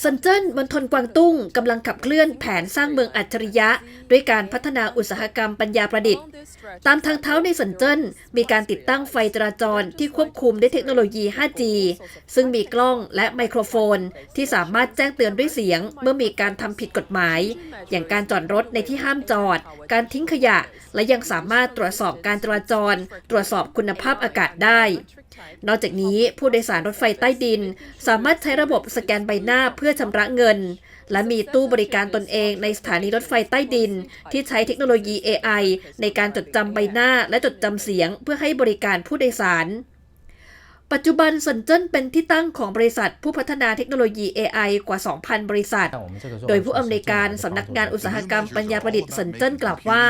ซันเจิ้นมณฑลกวางตุ้งกำลังขับเคลื่อนแผนสร้างเมืองอัจฉริยะ ด้วยการพัฒนาอุตสาหกรรมปัญญาประดิษฐ์ ตามทางเท้าในสันเจิ้นมีการติดตั้งไฟจราจรที่ควบคุมด้วยเทคโนโลยี 5G ซึ่งมีกล้องและไมโครโฟน ที่สามารถแจ้งเตือนด้วยเสียง เมื่อมีการทำผิดกฎหมาย อย่างการจอดรถในที่ห้ามจอด การทิ้งขยะ และยังสามารถตรวจสอบการจราจร ตรวจสอบคุณภาพอากาศได้ นอกจากนี้ผู้โดยสารรถไฟใต้ดิน สามารถใช้ระบบสแกนใบหน้าเพื่อชำระเงิน และมีตู้บริการตนเองในสถานีรถไฟใต้ดิน ที่ใช้เทคโนโลยี AI ในการจดจำใบหน้าและจดจำเสียง เพื่อให้บริการผู้โดยสาร ปัจจุบันสันเจิ้นเป็นที่ตั้งของบริษัทผู้พัฒนาเทคโนโลยี AI กว่า 2,000 บริษัท โดยผู้อำนวยการสำนักงานอุตสาหกรรมปัญญาประดิษฐ์สันเจิ้นกล่าวว่า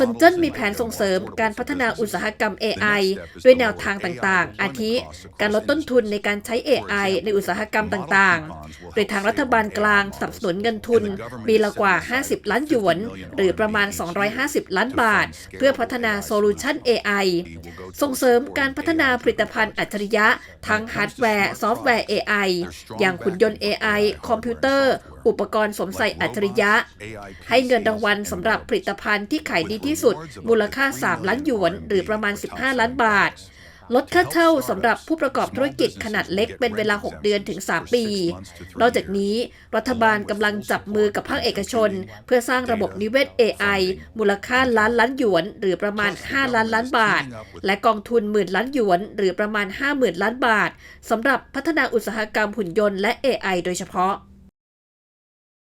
สันเจิ้นมีแผนส่งเสริมการพัฒนาอุตสาหกรรม AI ด้วยแนวทางต่างๆ อาทิ การลดต้นทุนในการใช้ AI ในอุตสาหกรรมต่างๆ โดยทางรัฐบาลกลางสนับสนุนเงินทุนปีละกว่า 50 ล้านหยวน หรือประมาณ 250 ล้านบาท เพื่อพัฒนาโซลูชัน AI ส่งเสริมการพัฒนาผลิตภัณฑ์อัจฉริยะ ทั้งฮาร์ดแวร์ ซอฟต์แวร์ AI อย่างหุ่นยนต์ AI คอมพิวเตอร์ อุปกรณ์สวมใส่อัจฉริยะ ให้เงินรางวัลสำหรับผลิตภัณฑ์ที่ขายดีที่สุด มูลค่า 3 ล้านหยวน หรือประมาณ 15 ล้านบาท ลดค่าเช่าสำหรับผู้ประกอบธุรกิจขนาดเล็กเป็นเวลา 6 เดือนถึง 3 ปี นอกจากนี้รัฐบาลกำลังจับมือกับภาคเอกชน เพื่อสร้างระบบนิเวศ AI มูลค่าล้านล้านหยวน หรือประมาณ 5 ล้านล้านบาท และกองทุนหมื่นล้านหยวน หรือประมาณ 50,000 ล้านบาทสำหรับพัฒนาอุตสาหกรรมหุ่นยนต์และ AI โดยเฉพาะ